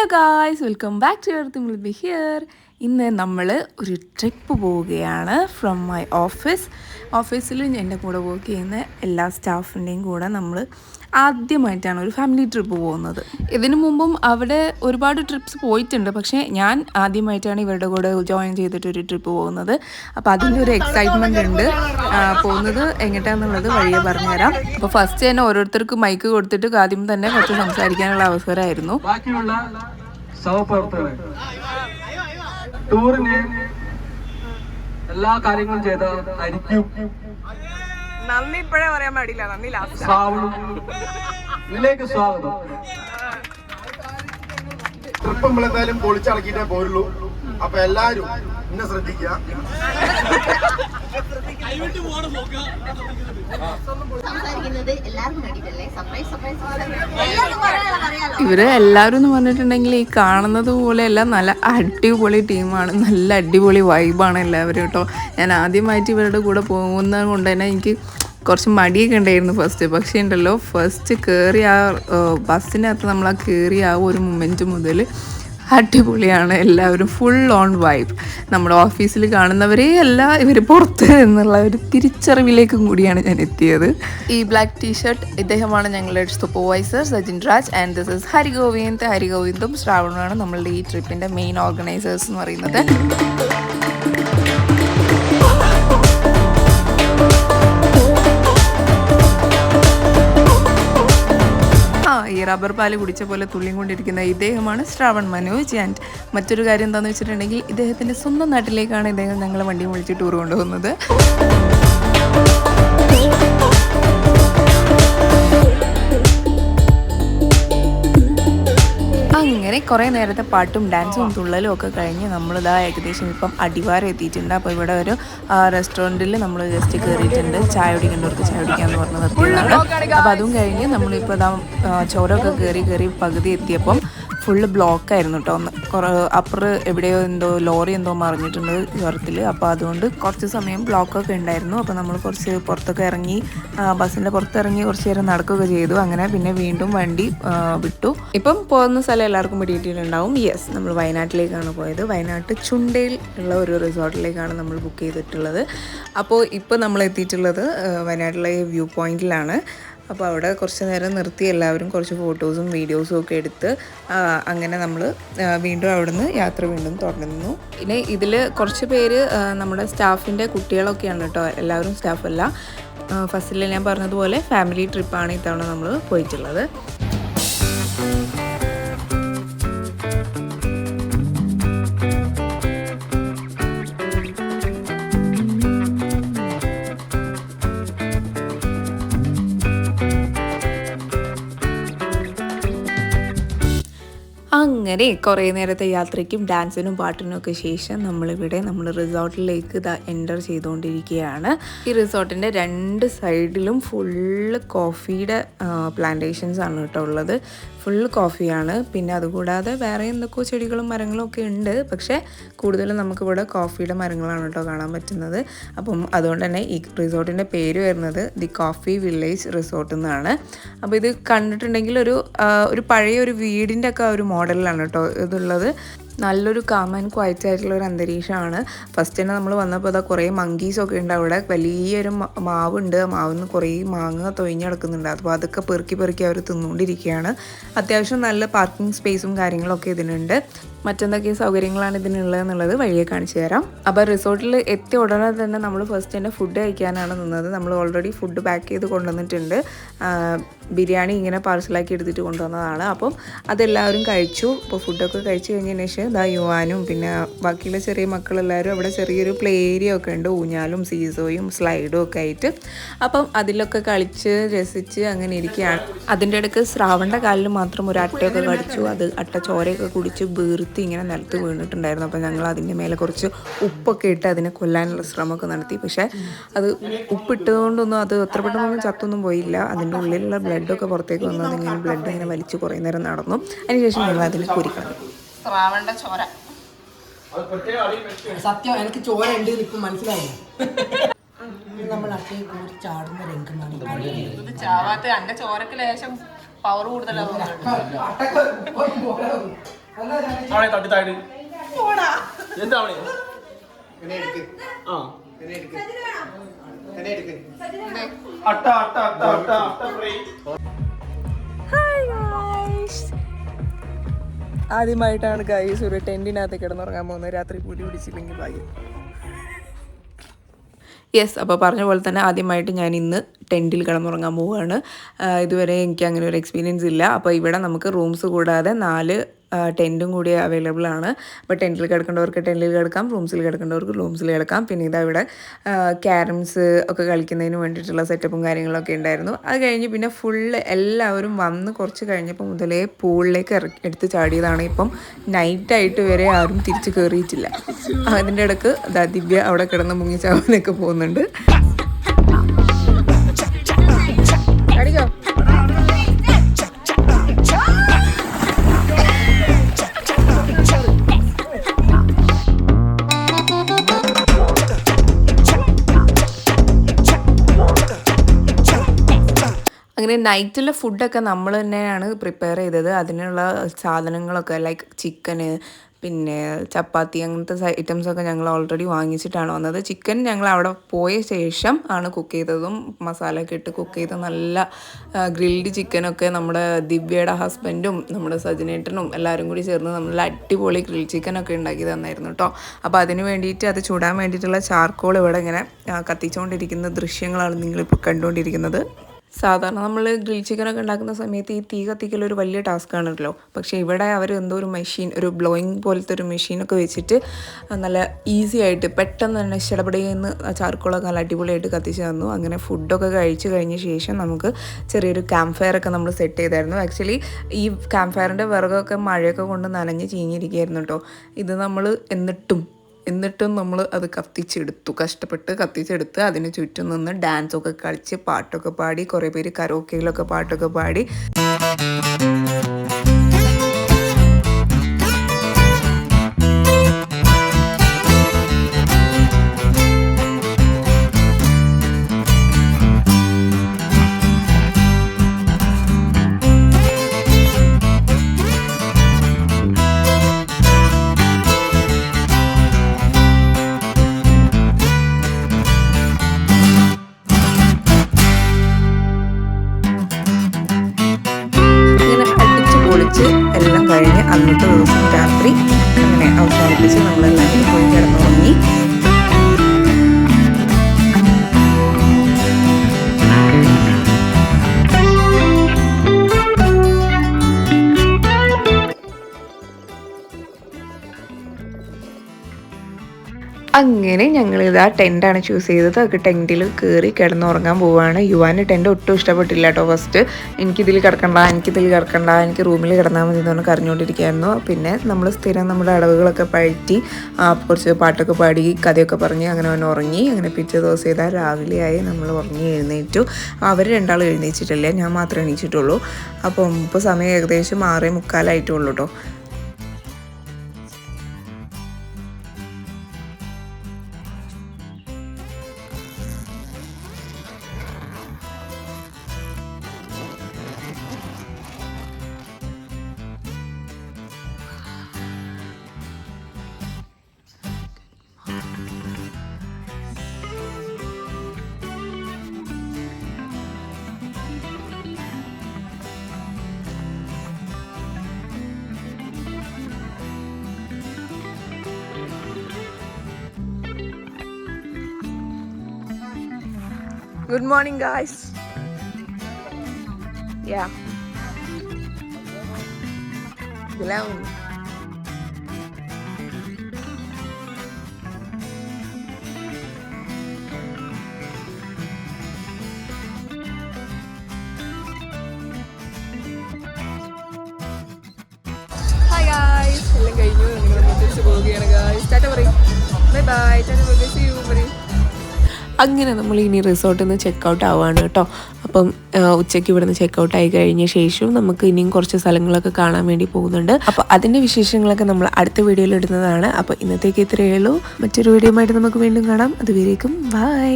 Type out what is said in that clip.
Hello guys welcome back to earth will be here ഇന്ന് നമ്മൾ ഒരു ട്രിപ്പ് പോവുകയാണ് ഫ്രം മൈ ഓഫീസ് ഓഫീസിൽ എന്റെ കൂടെ വർക്ക് ചെയ്യുന്ന എല്ലാ സ്റ്റാഫിന്റെയും കൂടെ നമ്മൾ ആദ്യമായിട്ടാണ് ഒരു ഫാമിലി ട്രിപ്പ് പോകുന്നത്. ഇതിനു മുമ്പും അവിടെ ഒരുപാട് ട്രിപ്സ് പോയിട്ടുണ്ട്. പക്ഷേ ഞാൻ ആദ്യമായിട്ടാണ് ഇവരുടെ കൂടെ ജോയിൻ ചെയ്തിട്ട് ഒരു ട്രിപ്പ് പോകുന്നത്. അപ്പോൾ അതിന്റെ ഒരു എക്സൈറ്റ്മെന്റ് ഉണ്ട്. പോകുന്നത് എങ്ങോട്ടാന്നുള്ളത് വഴിയെ പറഞ്ഞുതരാം. അപ്പോൾ ഫസ്റ്റ് തന്നെ ഓരോരുത്തർക്ക് മൈക്ക് കൊടുത്തിട്ട് ആദ്യം തന്നെ കുറച്ച് സംസാരിക്കാനുള്ള അവസരമായിരുന്നു. ബാക്കിയുള്ള ടൂറിന് എല്ലാ കാര്യങ്ങളും ചെയ്ത അരിക്കും നന്ദി ഇപ്പോഴേ പറയാൻ പാടില്ല. നന്ദി ലാസ്റ്റ് ഇതിലേക്ക് സ്വാഗതം. ട്രിപ്പ് നമ്മൾ പൊളിച്ചടക്കിട്ടേ പോരുള്ളൂ. അപ്പൊ എല്ലാരും എന്നെ ശ്രദ്ധിക്കുക. ഇവർ എല്ലാവരും എന്ന് പറഞ്ഞിട്ടുണ്ടെങ്കിൽ ഈ കാണുന്നത് എല്ലാം നല്ല അടിപൊളി ടീമാണ്. നല്ല അടിപൊളി വൈബാണ് എല്ലാവരും കേട്ടോ. ഞാൻ ആദ്യമായിട്ട് ഇവരുടെ കൂടെ പോകുന്നത് കൊണ്ട് തന്നെ എനിക്ക് കുറച്ച് മടിയൊക്കെ ഉണ്ടായിരുന്നു ഫസ്റ്റ് പക്ഷേ ഉണ്ടല്ലോ ഫസ്റ്റ് കയറി ആ ബസ്സിനകത്ത് നമ്മൾ ആ കയറി ആ ഒരു മൊമെന്റ് മുതൽ അടിപൊളിയാണ് എല്ലാവരും. ഫുൾ ഓൺ വൈബ് നമ്മുടെ ഓഫീസിൽ കാണുന്നവരേ അല്ല ഇവർ പുറത്ത് എന്നുള്ള ഒരു തിരിച്ചറിവിലേക്കും കൂടിയാണ് ഞാൻ എത്തിയത്. ഈ ബ്ലാക്ക് ടീഷർട്ട് ഇദ്ദേഹമാണ് ഞങ്ങളുടെ supervisor Sajin Raj and this is Harigovind. ഹരിഗോവിന്ദും ശ്രാവണുമാണ് നമ്മളുടെ ഈ ട്രിപ്പിന്റെ മെയിൻ ഓർഗനൈസേഴ്സ് എന്ന് പറയുന്നത്. ഈ റബ്ബർ പാൽ കുടിച്ച പോലെ തുള്ളിയും കൊണ്ടിരിക്കുന്ന ഇദ്ദേഹമാണ് ശ്രാവൺ മനോജ്. ആൻഡ് മറ്റൊരു കാര്യം എന്താണെന്ന് വെച്ചിട്ടുണ്ടെങ്കിൽ ഇദ്ദേഹത്തിന്റെ സ്വന്തം നാട്ടിലേക്കാണ് ഇദ്ദേഹം ഞങ്ങളെ വണ്ടി വിളിച്ച് ടൂർ കൊണ്ടുപോകുന്നത്. അങ്ങനെ കുറേ നേരത്തെ പാട്ടും ഡാൻസും തുള്ളലും ഒക്കെ കഴിഞ്ഞ് നമ്മളിതാ ഏകദേശം ഇപ്പം അടിവാരം എത്തിയിട്ടുണ്ട്. അപ്പോൾ ഇവിടെ ഒരു റെസ്റ്റോറന്റിൽ നമ്മൾ ജസ്റ്റ് കയറിയിട്ടുണ്ട് ചായ കുടിക്കേണ്ടവർക്ക് ചായ കുടിക്കാമെന്ന് പറഞ്ഞ് നിർത്തിയതാണ്. അപ്പോൾ അതും കഴിഞ്ഞ് നമ്മളിപ്പോൾ ഇതാ ആ, ചുരമൊക്കെ കയറി കയറി പകുതി എത്തിയപ്പം ഫുള്ള് ബ്ലോക്കായിരുന്നു കേട്ടോ ഒന്ന് കുറേ അപ്പർ എവിടെയോ എന്തോ ലോറി എന്തോ മറിഞ്ഞിട്ടുണ്ട് ചുരത്തിൽ അപ്പോൾ അതുകൊണ്ട് കുറച്ച് സമയം ബ്ലോക്കൊക്കെ ഉണ്ടായിരുന്നു. അപ്പോൾ നമ്മൾ കുറച്ച് പുറത്തൊക്കെ ഇറങ്ങി ബസ്സിന്റെ പുറത്തിറങ്ങി കുറച്ച് നേരം നടക്കുകയൊക്കെ ചെയ്തു. അങ്ങനെ പിന്നെ വീണ്ടും വണ്ടി വിട്ടു. ഇപ്പം പോകുന്ന സ്ഥലം എല്ലാവർക്കും പിടിയിട്ടുണ്ടാവും യെസ് നമ്മൾ വയനാട്ടിലേക്കാണ് പോയത്. വയനാട്ട് ചുണ്ടയിൽ ഉള്ള ഒരു റിസോർട്ടിലേക്കാണ് നമ്മൾ ബുക്ക് ചെയ്തിട്ടുള്ളത്. അപ്പോൾ ഇപ്പോൾ നമ്മൾ എത്തിയിട്ടുള്ളത് വയനാട്ടിലെ വ്യൂ പോയിന്റിലാണ് അപ്പോൾ അവിടെ കുറച്ച് നേരം നിർത്തി എല്ലാവരും കുറച്ച് ഫോട്ടോസും വീഡിയോസും ഒക്കെ എടുത്ത് അങ്ങനെ നമ്മൾ വീണ്ടും അവിടുന്ന് യാത്ര വീണ്ടും തുടങ്ങുന്നു പിന്നെ ഇതിൽ കുറച്ച് പേര് നമ്മുടെ സ്റ്റാഫിന്റെ കുട്ടികളൊക്കെയാണ് കേട്ടോ എല്ലാവരും സ്റ്റാഫല്ല. ഫസ്റ്റിൽ ഞാൻ പറഞ്ഞതുപോലെ ഫാമിലി ട്രിപ്പാണ് ഇത്തവണ നമ്മൾ പോയിട്ടുള്ളത്. അങ്ങനെ കുറേ നേരത്തെ യാത്രയ്ക്കും ഡാൻസിനും പാട്ടിനും ഒക്കെ ശേഷം നമ്മളിവിടെ നമ്മൾ റിസോർട്ടിലേക്ക് ഇതാ എന്റർ ചെയ്തുകൊണ്ടിരിക്കുകയാണ്. ഈ റിസോർട്ടിന്റെ രണ്ട് സൈഡിലും ഫുള്ള് കോഫിയുടെ പ്ലാന്റേഷൻസ് ആണ് കേട്ടോ ഉള്ളത്. ഫുള്ള് കോഫിയാണ്. പിന്നെ അതുകൂടാതെ വേറെ എന്തൊക്കെയോ ചെടികളും മരങ്ങളും ഒക്കെ ഉണ്ട്. പക്ഷേ കൂടുതലും നമുക്കിവിടെ കോഫിയുടെ മരങ്ങളാണ് കേട്ടോ കാണാൻ പറ്റുന്നത്. അപ്പം അതുകൊണ്ട് തന്നെ ഈ റിസോർട്ടിന്റെ പേര് വരുന്നത് ദി കോഫി വില്ലേജ് റിസോർട്ട് എന്നാണ്. അപ്പോൾ ഇത് കണ്ടിട്ടുണ്ടെങ്കിൽ ഒരു ഒരു പഴയ ഒരു വീടിന്റെ ഒക്കെ ഒരു മോഡലിലാണ് കേട്ടോ ഇതുള്ളത്. നല്ലൊരു കാം ആൻഡ് ക്വയറ്റ് ആയിട്ടുള്ള ഒരു അന്തരീക്ഷമാണ്. ഫസ്റ്റ് തന്നെ നമ്മൾ വന്നപ്പോൾ അതാ കുറേ മങ്കീസൊക്കെ ഉണ്ട് അവിടെ. വലിയൊരു മാവുണ്ട്. മാവിൽ നിന്ന് കുറേ മാങ്ങ തൊഴിഞ്ഞ് കിടക്കുന്നുണ്ട് അപ്പോൾ അതൊക്കെ പെറുക്കി പെറുക്കി അവർ തിന്നുകൊണ്ടിരിക്കുകയാണ് അത്യാവശ്യം നല്ല പാർക്കിംഗ് സ്പേസും കാര്യങ്ങളൊക്കെ ഇതിനുണ്ട്. മറ്റെന്തൊക്കെ സൗകര്യങ്ങളാണ് ഇതിനുള്ളത് എന്നുള്ളത് വഴിയെ കാണിച്ചു തരാം. അപ്പോൾ റിസോർട്ടിൽ എത്തിയ ഉടനെ തന്നെ നമ്മൾ ഫസ്റ്റ് തന്നെ ഫുഡ് കഴിക്കാനാണ് നിന്നത്. നമ്മൾ ഓൾറെഡി ഫുഡ് പാക്ക് ചെയ്ത് കൊണ്ടുവന്നിട്ടുണ്ട്. ബിരിയാണി ഇങ്ങനെ പാർസലാക്കി എടുത്തിട്ട് കൊണ്ടുവന്നതാണ്. അപ്പം അതെല്ലാവരും കഴിച്ചു. അപ്പോൾ ഫുഡൊക്കെ കഴിച്ചു കഴിഞ്ഞതിന് ശേഷം ഇതാ യുവാനും പിന്നെ ബാക്കിയുള്ള ചെറിയ മക്കളെല്ലാവരും അവിടെ ചെറിയൊരു പ്ലേ ഏരിയ ഒക്കെ ഉണ്ട്. ഊഞ്ഞാലും സീസോയും സ്ലൈഡും ഒക്കെ ആയിട്ട്. അപ്പം അതിലൊക്കെ കളിച്ച് രസിച്ച് അങ്ങനെ ഇരിക്കുകയാണ്. അതിന്റെ ഇടയ്ക്ക് ശ്രാവണന്റെ കാലിൽ മാത്രം ഒരു അട്ടയൊക്കെ കടിച്ചു. അത് അട്ട ചോരയൊക്കെ കുടിച്ച് വീർത്തി ഇങ്ങനെ നിലത്ത് വീണിട്ടുണ്ടായിരുന്നു. അപ്പം ഞങ്ങൾ അതിന്റെ മേലെ കുറച്ച് ഉപ്പൊക്കെ ഇട്ട് അതിനെ കൊല്ലാനുള്ള ശ്രമമൊക്കെ നടത്തി. പക്ഷേ അത് ഉപ്പിട്ടതുകൊണ്ടൊന്നും അത് അത്ര പെട്ടെന്നൊന്നും ചത്തൊന്നും പോയില്ല. അതിന്റെ ഉള്ളിലുള്ള ബ്ലഡൊക്കെ പുറത്തേക്ക് വന്നത് ഇങ്ങനെ ബ്ലഡ് ഇങ്ങനെ വലിച്ച് കുറേ നേരം നടന്നു. അതിനുശേഷം ഞങ്ങൾ അതിനെ കുരിക്കണം. ശ്രാവണിന്റെ ചോര. സത്യം എനിക്ക് ചോര ഉണ്ട് ഇപ്പൊ മനസ്സിലായി നമ്മൾ അത്രയും കൂടി ചാടുന്ന രംഗമാണ്. ഇത് ചാവാത്ത അന്റെ ചോരക്ക് ലേശം പവർ കൂടുതലാവും അട്ടക്ക് പോയി പോരാ. അവളെ തട്ടി താഴെ എന്താ അവളെ ആ. അട്ട അട്ട അട്ട അട്ട അട്ട ഫ്രൈ ആദ്യമായിട്ടാണ് ഗൈസ് ഒരു ടെന്റിനകത്ത് കിടന്നുറങ്ങാൻ പോകുന്നത്. രാത്രി പൂടി പിടിച്ചില്ലെങ്കിൽ ഭാഗ്യം. യെസ് അപ്പോൾ പറഞ്ഞ പോലെ തന്നെ ആദ്യമായിട്ട് ഞാൻ ഇന്ന് ടെന്റിൽ കിടന്നുറങ്ങാൻ പോവുകയാണ്. ഇതുവരെ എനിക്ക് അങ്ങനെ ഒരു എക്സ്പീരിയൻസ് ഇല്ല. അപ്പോൾ ഇവിടെ നമുക്ക് റൂംസ് കൂടാതെ നാല് ടെന്റും കൂടി അവൈലബിൾ ആണ്. അപ്പോൾ ടെന്റിൽ കിടക്കേണ്ടവർക്ക് ടെന്റിൽ കിടക്കാം റൂംസിൽ കിടക്കേണ്ടവർക്ക് റൂംസിൽ കിടക്കാം. പിന്നെ ഇതാ ഇവിടെ ക്യാരംസ് ഒക്കെ കളിക്കുന്നതിന് വേണ്ടിയിട്ടുള്ള സെറ്റപ്പും കാര്യങ്ങളൊക്കെ ഉണ്ടായിരുന്നു. അത് കഴിഞ്ഞ് പിന്നെ ഫുള്ള് എല്ലാവരും വന്ന് കുറച്ച് കഴിഞ്ഞപ്പോൾ മുതലേ പൂളിലേക്ക് ഇറക്കി എടുത്ത് ചാടിയതാണ് ഇപ്പം. നൈറ്റായിട്ട് വരെ ആരും തിരിച്ച് കയറിയിട്ടില്ല അതിന്റെ ഇടയ്ക്ക് ദിവ്യ അവിടെ കിടന്ന് മുങ്ങിച്ചാവാനൊക്കെ പോകുന്നുണ്ട്. അങ്ങനെ നൈറ്റിലെ ഫുഡൊക്കെ നമ്മൾ തന്നെയാണ് പ്രിപ്പയർ ചെയ്തത്. അതിനുള്ള സാധനങ്ങളൊക്കെ ലൈക്ക് ചിക്കന് പിന്നെ ചപ്പാത്തി അങ്ങനത്തെ ഐറ്റംസ് ഒക്കെ ഞങ്ങൾ ഓൾറെഡി വാങ്ങിച്ചിട്ടാണ് വന്നത്. ചിക്കൻ ഞങ്ങൾ അവിടെ പോയ ശേഷം ആണ് കുക്ക് ചെയ്തതും മസാല ഒക്കെ ഇട്ട് കുക്ക് ചെയ്ത നല്ല ഗ്രിൽഡ് ചിക്കനൊക്കെ നമ്മുടെ ദിവ്യയുടെ ഹസ്ബൻഡും നമ്മുടെ സജിനേട്ടനും എല്ലാവരും കൂടി ചേർന്ന് നമ്മൾ അടിപൊളി ഗ്രിൽ ചിക്കനൊക്കെ ഉണ്ടാക്കി തന്നായിരുന്നു കേട്ടോ അപ്പോൾ അതിന് വേണ്ടിയിട്ട് അത് ചൂടാൻ വേണ്ടിയിട്ടുള്ള ചാർക്കോൾ ഇവിടെ ഇങ്ങനെ കത്തിച്ചുകൊണ്ടിരിക്കുന്ന ദൃശ്യങ്ങളാണ് നിങ്ങളിപ്പോൾ കണ്ടുകൊണ്ടിരിക്കുന്നത് സാധാരണ നമ്മൾ ഗ്രിൽ ചിക്കനൊക്കെ ഉണ്ടാക്കുന്ന സമയത്ത് ഈ തീ കത്തിക്കൽ ഒരു വലിയ ടാസ്ക് ആണല്ലോ. പക്ഷേ ഇവിടെ അവർ എന്തോ ഒരു മെഷീൻ ഒരു ബ്ലോയിങ് പോലത്തെ ഒരു മെഷീനൊക്കെ വെച്ചിട്ട് നല്ല ഈസി ആയിട്ട് പെട്ടെന്ന് തന്നെ ശടപടയെന്ന് ചാർക്കോളൊക്കെ നല്ല അടിപൊളിയായിട്ട് കത്തിച്ച് തന്നു. അങ്ങനെ ഫുഡൊക്കെ കഴിച്ചു കഴിഞ്ഞ ശേഷം നമുക്ക് ചെറിയൊരു ക്യാമ്പ് ഫയർ ഒക്കെ നമ്മൾ സെറ്റ് ചെയ്തായിരുന്നു. ആക്ച്വലി ഈ ക്യാമ്പ് ഫയറിന്റെ വിറകൊക്കെ മഴയൊക്കെ കൊണ്ട് നനഞ്ഞ് ചീഞ്ഞിരിക്കുകയായിരുന്നു കേട്ടോ ഇത് നമ്മൾ എന്നിട്ടും എന്നിട്ടും നമ്മൾ അത് കത്തിച്ചെടുത്തു. കഷ്ടപ്പെട്ട് കത്തിച്ചെടുത്ത് അതിന് ചുറ്റും നിന്ന് ഡാൻസൊക്കെ കളിച്ച് പാട്ടൊക്കെ പാടി കുറേ പേര് കരോക്കയിലൊക്കെ പാട്ടൊക്കെ പാടി. അന്നത്തെ ദിവസം രാത്രി അങ്ങനെ അവസാനിപ്പിച്ച് നമ്മളെല്ലാവരും പോയി കിടന്നുറങ്ങി. അങ്ങനെ ഞങ്ങൾ ഇത് ആ ടെന്റാണ് ചൂസ് ചെയ്തത് അത് ടെന്റിൽ കയറി കിടന്നുറങ്ങാൻ പോവുകയാണ് യുവാന് ടെന്റ് ഒട്ടും ഇഷ്ടപ്പെട്ടില്ല കേട്ടോ ഫസ്റ്റ് എനിക്കിതിൽ കിടക്കണ്ട എനിക്കിതിൽ കിടക്കണ്ട എനിക്ക് റൂമിൽ കിടന്നാൽ മതി എന്ന് പറഞ്ഞ് കരഞ്ഞുകൊണ്ടിരിക്കുകയായിരുന്നു പിന്നെ നമ്മൾ സ്ഥിരം നമ്മുടെ അടവുകളൊക്കെ പഴറ്റി കുറച്ച് പാട്ടൊക്കെ പാടി കഥയൊക്കെ പറഞ്ഞ് അങ്ങനെ അവൻ ഉറങ്ങി. അങ്ങനെ പിറ്റേ ദിവസം ചെയ്താൽ രാവിലെയായി നമ്മൾ ഉറങ്ങി എഴുന്നേറ്റു. അവർ രണ്ടാളും എഴുന്നേറ്റിട്ടില്ല. ഞാൻ മാത്രമേ എണീച്ചിട്ടുള്ളൂ അപ്പം ഇപ്പോൾ സമയം ഏകദേശം ആറേ മുക്കാലായിട്ടുള്ളൂ കേട്ടോ Good morning, guys. Yeah. Bilang. Hi guys എല്ലാം കഴിഞ്ഞു. നിങ്ങൾ തിരിച്ചു പോവുകയാണ് ഗായ്സ് ടാറ്റ പറയും. Bye bye tata bye see you പറയും അങ്ങനെ നമ്മൾ ഇനി റിസോർട്ടിൽ നിന്ന് ചെക്കൗട്ട് ആവുകയാണ് കേട്ടോ അപ്പം ഉച്ചയ്ക്ക് ഇവിടുന്ന് ചെക്കൗട്ട് ആയി കഴിഞ്ഞ ശേഷവും നമുക്ക് ഇനിയും കുറച്ച് സ്ഥലങ്ങളൊക്കെ കാണാൻ വേണ്ടി പോകുന്നുണ്ട്. അപ്പോൾ അതിന്റെ വിശേഷങ്ങളൊക്കെ നമ്മൾ അടുത്ത വീഡിയോയിൽ ഇടുന്നതാണ്. അപ്പോൾ ഇന്നത്തേക്ക് ഇത്രയേ ഉള്ളൂ. മറ്റൊരു വീഡിയോ ആയിട്ട് നമുക്ക് വീണ്ടും കാണാം. അതുവരേക്കും ബൈ